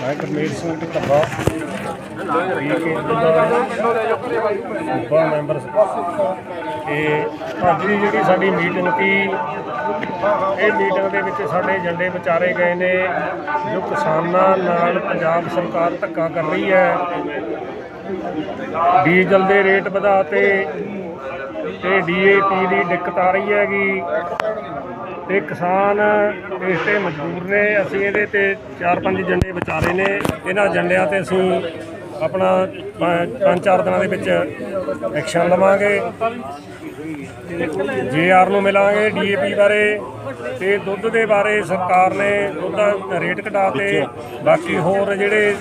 ਮੈਂ ਗੁਰਮੇਲ ਸਿੰਘ ਢੱਬਾ ਰੀਕੇ ਸੂਬਾ ਮੈਂਬਰ ਤੇ ਅੱਜ ਦੀ ਜਿਹੜੀ ਸਾਡੀ ਮੀਟਿੰਗ ਸੀ, ਇਹ ਮੀਟਿੰਗ ਦੇ ਵਿੱਚ ਸਾਡੇ ਏਜੰਡੇ ਵਿਚਾਰੇ ਗਏ ਨੇ, ਜੋ ਕਿਸਾਨਾਂ ਨਾਲ ਪੰਜਾਬ ਸਰਕਾਰ ਧੱਕਾ ਕਰ ਰਹੀ ਹੈ। ਡੀਜ਼ਲ ਦੇ ਰੇਟ ਵਧਾਤੇ ਤੇ ਡੀਏਪੀ ਦੀ ਦਿੱਕਤ ਆ ਰਹੀ ਹੈਗੀ। ਤੇ ਕਿਸਾਨ ਇਸ ਤੇ ਮਜਬੂਰ ਨੇ। ਅਸੀਂ ਇਹਦੇ ਤੇ ਚਾਰ ਪੰਜ ਏਜੰਡੇ ਵਿਚਾਰੇ ਨੇ। ਇਹਨਾਂ ਏਜੰਡਿਆਂ ਤੇ ਅਸੀਂ ਆਪਣਾ ਪੰਜ ਚਾਰ ਦਿਨਾਂ ਦੇ ਵਿੱਚ ਐਕਸ਼ਨ ਲਵਾਂਗੇ। ਜੇਆਰ ਨੂੰ ਮਿਲਾਂਗੇ ਡੀਏਪੀ ਬਾਰੇ। ਤੇ ਦੁੱਧ ਦੇ ਬਾਰੇ ਸਰਕਾਰ ਨੇ ਦੁੱਧ ਦਾ ਰੇਟ ਘਟਾਤੇ। ਬਾਕੀ ਹੋਰ ਜਿਹੜੇ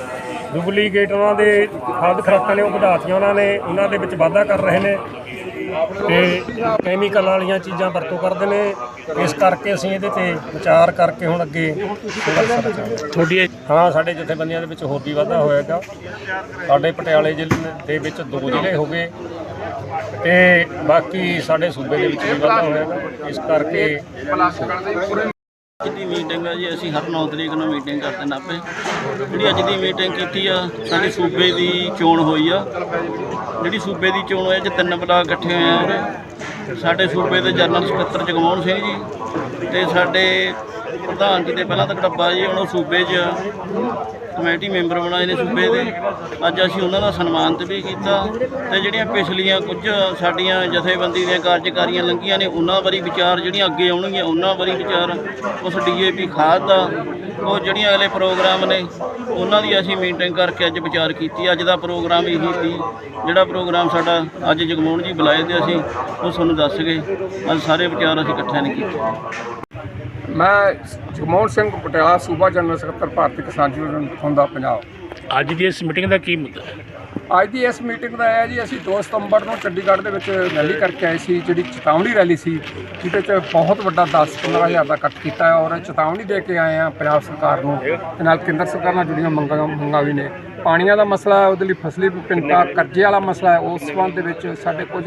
ਡੁਪਲੀਕੇਟ ਉਹਨਾਂ ਦੇ ਖਾਦ ਖਰਾਕਾਂ ਨੇ ਉਹ ਵਧਾਤੀਆਂ ਉਹਨਾਂ ਨੇ। ਉਹਨਾਂ ਦੇ ਵਿੱਚ ਵਾਧਾ ਕਰ ਰਹੇ ਨੇ। ਤੇ ਕੈਮੀਕਲ ਵਾਲੀਆਂ ਚੀਜ਼ਾਂ ਵਰਤੋਂ ਕਰਦੇ ਨੇ। ਇਸ ਕਰਕੇ ਅਸੀਂ ਇਹਦੇ ਤੇ ਵਿਚਾਰ ਕਰਕੇ ਹੁਣ ਅੱਗੇ ਤੁਹਾਡੀ ਹਾਂ ਸਾਡੇ ਜਥੇਬੰਦੀਆਂ ਦੇ ਵਿੱਚ ਹੋਰ ਵੀ ਵਾਧਾ ਹੋਏਗਾ ਸਾਡੇ ਪਟਿਆਲੇ ਜ਼ਿਲ੍ਹੇ ਦੇ ਵਿੱਚ ਦੋ ਜ਼ਿਲ੍ਹੇ ਹੋ ਗਏ। ਤੇ ਬਾਕੀ ਸਾਡੇ ਸੂਬੇ ਦੇ ਵਿੱਚ ਵੀ ਵਾਧਾ ਹੋਏਗਾ ਇਸ ਕਰਕੇ ਅੱਜ ਦੀ ਮੀਟਿੰਗ ਆ ਜੀ? ਅਸੀਂ ਹਰ 9 ਤਰੀਕ ਨੂੰ ਮੀਟਿੰਗ ਕਰਦੇ ਨਾਪੇ। ਜਿਹੜੀ ਅੱਜ ਦੀ ਮੀਟਿੰਗ ਕੀਤੀ ਆ, ਸਾਡੇ ਸੂਬੇ ਦੀ ਚੋਣ ਹੋਈ ਆ। ਜਿਹੜੀ ਸੂਬੇ ਦੀ ਚੋਣ ਹੋਈ ਅੱਜ ਤਿੰਨ ਬਲਾਕ ਇਕੱਠੇ ਹੋਏ ਆ। ਉਰੇ ਸਾਡੇ ਸੂਬੇ ਦੇ ਜਨਰਲ ਸਕੱਤਰ ਜਗਮੋਹਨ ਸਿੰਘ ਜੀ ਤੇ ਸਾਡੇ ਪ੍ਰਧਾਨ ਜੀ ਦੇ ਪਹਿਲਾਂ ਤਾਂ ਡੱਬਾ ਜੀ, ਹੁਣ ਸੂਬੇ 'ਚ ਕਮੇਟੀ ਮੈਂਬਰ ਬਣਾਏ ਨੇ ਸੂਬੇ ਦੇ। ਅੱਜ ਅਸੀਂ ਉਹਨਾਂ ਦਾ ਸਨਮਾਨਿਤ ਵੀ ਕੀਤਾ ਤੇ ਜਿਹੜੀਆਂ ਪਿਛਲੀਆਂ ਕੁਝ ਸਾਡੀਆਂ ਜਥੇਬੰਦੀ ਦੀਆਂ ਕਾਰਜਕਾਰੀਆਂ ਲੰਘੀਆਂ ਨੇ, ਉਹਨਾਂ ਬਾਰੇ ਵਿਚਾਰ ਜਿਹੜੀਆਂ ਅੱਗੇ ਆਉਣਗੀਆਂ, ਉਹਨਾਂ ਬਾਰੇ ਵਿਚਾਰ ਉਸ ਡੀਏਪੀ ਖਾਦ ਦਾ, ਉਹ ਜਿਹੜੀਆਂ ਅਗਲੇ ਪ੍ਰੋਗਰਾਮ ਨੇ, ਉਹਨਾਂ ਦੀ ਅਸੀਂ ਮੀਟਿੰਗ ਕਰਕੇ ਅੱਜ ਵਿਚਾਰ ਕੀਤੀ। ਅੱਜ ਦਾ ਪ੍ਰੋਗਰਾਮ ਇਹੀ ਸੀ, ਜਿਹੜਾ ਪ੍ਰੋਗਰਾਮ ਸਾਡਾ ਅੱਜ ਜਗਮੋਹਨ ਜੀ ਬੁਲਾਏ ਤੇ ਅਸੀਂ, ਉਹ ਤੁਹਾਨੂੰ ਦੱਸ ਗਏ। ਅੱਜ ਸਾਰੇ ਵਿਚਾਰ ਅਸੀਂ ਇਕੱਠਿਆਂ ਨੇ ਕੀਤੇ। ਮੈਂ ਜਗਮੋਹਨ ਸਿੰਘ ਪਟਿਆਲਾ ਸੂਬਾ ਜਨਰਲ ਸਕੱਤਰ, ਭਾਰਤੀ ਕਿਸਾਨ ਯੂਨੀਅਨ ਹੁੰਦਾ ਪੰਜਾਬ। ਅੱਜ ਦੀ ਇਸ ਮੀਟਿੰਗ ਦਾ ਕੀ ਮੁੱਦਾ ਹੈ? ਅੱਜ ਦੀ ਇਸ ਮੀਟਿੰਗ ਦਾ ਇਹ ਹੈ ਜੀ, ਅਸੀਂ 2 ਸਤੰਬਰ ਨੂੰ ਚੰਡੀਗੜ੍ਹ ਦੇ ਵਿੱਚ ਰੈਲੀ ਕਰਕੇ ਆਏ ਸੀ, ਜਿਹੜੀ ਚੇਤਾਵਨੀ ਰੈਲੀ ਸੀ, ਜਿਹਦੇ 'ਚ ਬਹੁਤ ਵੱਡਾ 10-15 ਹਜ਼ਾਰ ਦਾ ਇਕੱਠ ਕੀਤਾ ਔਰ ਚੇਤਾਵਨੀ ਦੇ ਕੇ ਆਏ ਆ ਪੰਜਾਬ ਸਰਕਾਰ ਨੂੰ ਤੇ ਨਾਲ ਕੇਂਦਰ ਸਰਕਾਰ ਨਾਲ ਜੁੜੀਆਂ ਮੰਗਾਂ ਮੰਗਾਂ ਵੀ ਨੇ। ਪਾਣੀਆਂ ਦਾ ਮਸਲਾ ਹੈ, ਉਹਦੇ ਲਈ ਫਸਲੀ ਵਿਭਿੰਨਤਾ ਕਰਜ਼ੇ ਵਾਲਾ ਮਸਲਾ ਹੈ, ਉਸ ਸੰਬੰਧ ਦੇ ਵਿੱਚ ਸਾਡੇ ਕੁਝ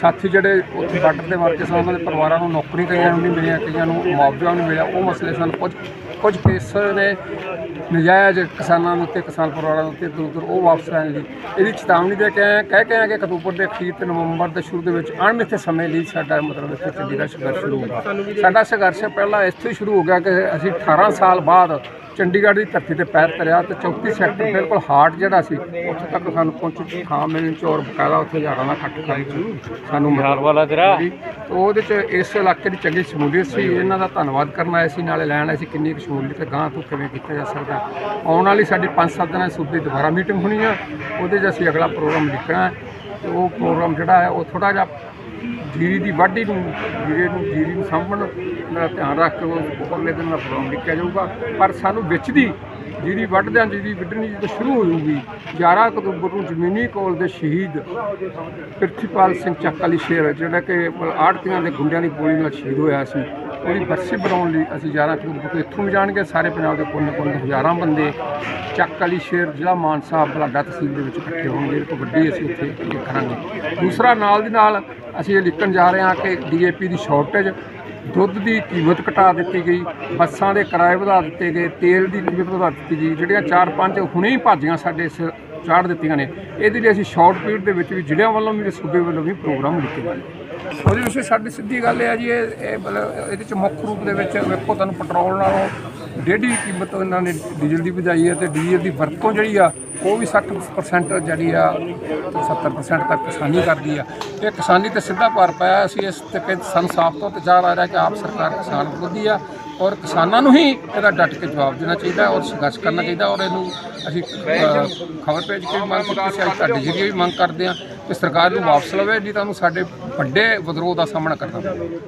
ਸਾਥੀ ਜਿਹੜੇ ਉੱਥੇ ਬਾਰਡਰ ਦੇ ਵਰਕੇ ਸਨ, ਉਹਨਾਂ ਦੇ ਪਰਿਵਾਰਾਂ ਨੂੰ ਨੌਕਰੀ ਕਈਆਂ ਨੂੰ ਨਹੀਂ ਮਿਲੀਆਂ, ਕਈਆਂ ਨੂੰ ਮੁਆਵਜ਼ਾ ਨਹੀਂ ਮਿਲਿਆ। ਉਹ ਮਸਲੇ ਸਨ। ਕੁਝ ਕੁਝ ਕੇਸ ਨੇ ਨਜਾਇਜ਼ ਕਿਸਾਨਾਂ ਦੇ ਉੱਤੇ, ਕਿਸਾਨ ਪਰਿਵਾਰਾਂ ਦੇ ਉੱਤੇ ਦੂਰ ਦੂਰ ਉਹ ਵਾਪਸ ਲੈਣ ਲਈ। ਇਹਦੀ ਚੇਤਾਵਨੀ ਦੇ ਕੇ ਆਏ ਕਹਿ ਕੇ ਆਏ ਕਿ ਅਕਤੂਬਰ ਦੇ ਅਖੀਰ ਤੇ ਨਵੰਬਰ ਦੇ ਸ਼ੁਰੂ ਦੇ ਵਿੱਚ ਅਣਮਿੱਥੇ ਸਮੇਂ ਲਈ ਸਾਡਾ ਮਤਲਬ ਇੱਥੇ ਚੰਡੀਗੜ੍ਹ ਸੰਘਰਸ਼ ਸ਼ੁਰੂ ਹੋਗਾ ਸਾਡਾ ਸੰਘਰਸ਼ ਪਹਿਲਾਂ ਇੱਥੇ ਹੀ ਸ਼ੁਰੂ ਹੋ ਗਿਆ ਕਿ ਅਸੀਂ 18 ਸਾਲ ਬਾਅਦ ਚੰਡੀਗੜ੍ਹ ਦੀ ਧਰਤੀ ਤੇ ਪੈਰ ਧਰਿਆ ਤੇ 34 ਸੈਕਟਰ ਬਿਲਕੁਲ ਹਾਰਟ ਜਿਹੜਾ ਸੀ ਉੱਥੇ ਤੱਕ ਸਾਨੂੰ ਪਹੁੰਚਣ ਦੀ ਥਾਂ ਮਿਲਣ ਚ ਔਰ ਬਕਾਇਦਾ ਉੱਥੇ ਹਜ਼ਾਰਾਂ ਦਾ ਇਕੱਠ ਕਰਨ ਚ ਸਾਨੂੰ ਬਿਹਾਰ ਵਾਲਾ ਤੇਰਾ? ਉਹਦੇ ਚ ਇਸ ਇਲਾਕੇ ਦੀ ਚੰਗੀ ਸ਼ਮੂਲੀਅਤ ਸੀ। ਇਹਨਾਂ ਦਾ ਧੰਨਵਾਦ ਕਰਨ ਆਏ ਸੀ ਨਾਲੇ ਲੈਣ ਆਏ ਸੀ ਕਿੰਨੀ ਸ਼ਮੂਲੀਅਤ ਗਾਂ ਤੋਂ ਕਿਵੇਂ ਕੀਤਾ ਜਾ ਸਕਦਾ। ਆਉਣ ਵਾਲੀ ਸਾਡੀ 5-7 ਦਿਨਾਂ ਦੀ ਸੂਬੇ ਦੀ ਦੁਬਾਰਾ ਮੀਟਿੰਗ ਹੋਣੀ ਆ। ਉਹਦੇ 'ਚ ਅਸੀਂ ਅਗਲਾ ਪ੍ਰੋਗਰਾਮ ਲਿਖਣਾ ਹੈ, ਤੇ ਉਹ ਪ੍ਰੋਗਰਾਮ ਜਿਹੜਾ ਹੈ, ਉਹ ਥੋੜਾ ਜਿਹਾ ਜੀਰੀ ਦੀ ਵਾਢੀ ਨੂੰ, ਜੀਰੇ ਨੂੰ, ਜੀਰੀ ਨੂੰ ਸਾਂਭਣ ਦਾ ਧਿਆਨ ਰੱਖ ਕੇ ਉਹ ਉਪਰਲੇ ਦਿਨ ਦਾ ਪ੍ਰੋਗਰਾਮ ਲਿਖਿਆ ਜਾਊਗਾ। ਪਰ ਸਾਨੂੰ ਵਿੱਚ ਦੀ ਜੀਰੀ ਵੱਢਦਿਆਂ ਜੀਰੀ ਵੱਢਣੀ ਜਦੋਂ ਸ਼ੁਰੂ ਹੋ ਜੂਗੀ 11 ਅਕਤੂਬਰ ਨੂੰ ਜ਼ਮੀਨੀ ਕੋਲ ਦੇ ਸ਼ਹੀਦ ਪ੍ਰਿਥੀਪਾਲ ਸਿੰਘ ਚੱਕ ਵਾਲੀ ਸ਼ੇਰ, ਜਿਹੜਾ ਕਿ ਆੜਤੀਆਂ ਦੇ ਗੁੰਡਿਆਂ ਦੀ ਗੋਲੀ ਨਾਲ ਸ਼ਹੀਦ ਹੋਇਆ ਸੀ, ਉਹਦੀ ਬਰਸੀ ਬਣਾਉਣ ਲਈ ਅਸੀਂ 11 ਅਕਤੂਬਰ ਤੋਂ ਇੱਥੋਂ ਵੀ ਜਾਣਗੇ। ਸਾਰੇ ਪੰਜਾਬ ਦੇ ਕੋਨੇ ਕੋਨੇ ਹਜ਼ਾਰਾਂ ਬੰਦੇ ਚੱਕ ਵਾਲੀ ਸ਼ੇਰ, ਜ਼ਿਲ੍ਹਾ ਮਾਨਸਾ, ਬਲਾਡਾ ਤਹਿਸੀਲ ਦੇ ਵਿੱਚ ਇਕੱਠੇ ਹੋਣਗੇ। ਇਹ ਵੱਡੀ ਅਸੀਂ ਇੱਥੇ ਕਰਾਂਗੇ। ਦੂਸਰਾ ਨਾਲ ਦੀ ਨਾਲ ਅਸੀਂ ਇਹ ਲਿਖਣ ਜਾ ਰਹੇ ਹਾਂ ਕਿ ਡੀਏਪੀ ਦੀ ਸ਼ਾਰਟੇਜ ਦੁੱਧ ਦੀ ਕੀਮਤ ਘਟਾ ਦਿੱਤੀ ਗਈ, ਬੱਸਾਂ ਦੇ ਕਿਰਾਏ ਵਧਾ ਦਿੱਤੇ ਗਏ, ਤੇਲ ਦੀ ਕੀਮਤ ਵਧਾ ਦਿੱਤੀ ਗਈ, ਜਿਹੜੀਆਂ ਚਾਰ ਪੰਜ ਹੁਣੇ ਹੀ ਭਾਜੀਆਂ ਸਾਡੇ ਚਾੜ ਦਿੱਤੀਆਂ ਨੇ। ਇਹਦੇ ਲਈ ਅਸੀਂ ਸ਼ਾਰਟ ਪੀਰੀਅਡ ਦੇ ਵਿੱਚ ਵੀ ਜ਼ਿਲ੍ਹਿਆਂ ਵੱਲੋਂ ਵੀ ਤੇ ਸੂਬੇ ਵੱਲੋਂ ਵੀ ਪ੍ਰੋਗਰਾਮ ਲਿਖੇ ਗਏ ਉਹਦੇ ਵਿੱਚ ਸਾਡੀ ਸਿੱਧੀ ਗੱਲ ਇਹ ਹੈ ਜੀ, ਇਹ ਇਹ ਮਤਲਬ ਇਹਦੇ ਚ ਮੁੱਖ ਰੂਪ ਦੇ ਵਿੱਚ ਵੇਖੋ ਤੁਹਾਨੂੰ ਪੈਟਰੋਲ ਨਾਲੋਂ ਡੇਢੀ ਕੀਮਤ ਇਹਨਾਂ ਨੇ ਡੀਜ਼ਲ ਦੀ ਵਧਾਈ ਹੈ ਤੇ ਡੀਜ਼ਲ ਦੀ ਵਰਤੋਂ ਜਿਹੜੀ ਆ ਉਹ ਵੀ 60% ਜਿਹੜੀ ਆ 70% ਤੱਕ ਕਿਸਾਨੀ ਕਰਦੀ ਆ। ਇਹ ਕਿਸਾਨੀ ਤੇ ਸਿੱਧਾ ਭਾਰ ਪਾਇਆ ਅਸੀਂ ਇਸ ਤੇ ਕਿ ਸਾਨੂੰ ਸਾਫ਼ ਤੌਰ ਤੇ ਜ਼ਾਹਰ ਆ ਰਿਹਾ ਕਿ ਆਪ ਸਰਕਾਰ ਕਿਸਾਨ ਵਿਰੋਧੀ ਆ ਔਰ ਕਿਸਾਨਾਂ ਨੂੰ ਹੀ ਇਹਦਾ ਡਟ ਕੇ ਜਵਾਬ ਦੇਣਾ ਚਾਹੀਦਾ ਔਰ ਸੰਘਰਸ਼ ਕਰਨਾ ਚਾਹੀਦਾ ਔਰ ਇਹਨੂੰ ਅਸੀਂ ਖਬਰ ਪੇਜ ਕੇ ਵੀ ਮੰਗ ਕੀਤੀ ਸੀ ਅੱਜ ਤੁਹਾਡੇ ਜਰੀਏ ਵੀ ਮੰਗ ਕਰਦੇ ਆ ਕਿ ਸਰਕਾਰ ਨੂੰ ਵਾਪਸ ਲਵੇ, ਨਹੀਂ ਤਾਂ ਉਹਨੂੰ ਸਾਡੇ ਵੱਡੇ ਵਿਦਰੋਹ ਦਾ ਸਾਹਮਣਾ ਕਰਨਾ ਪਵੇ।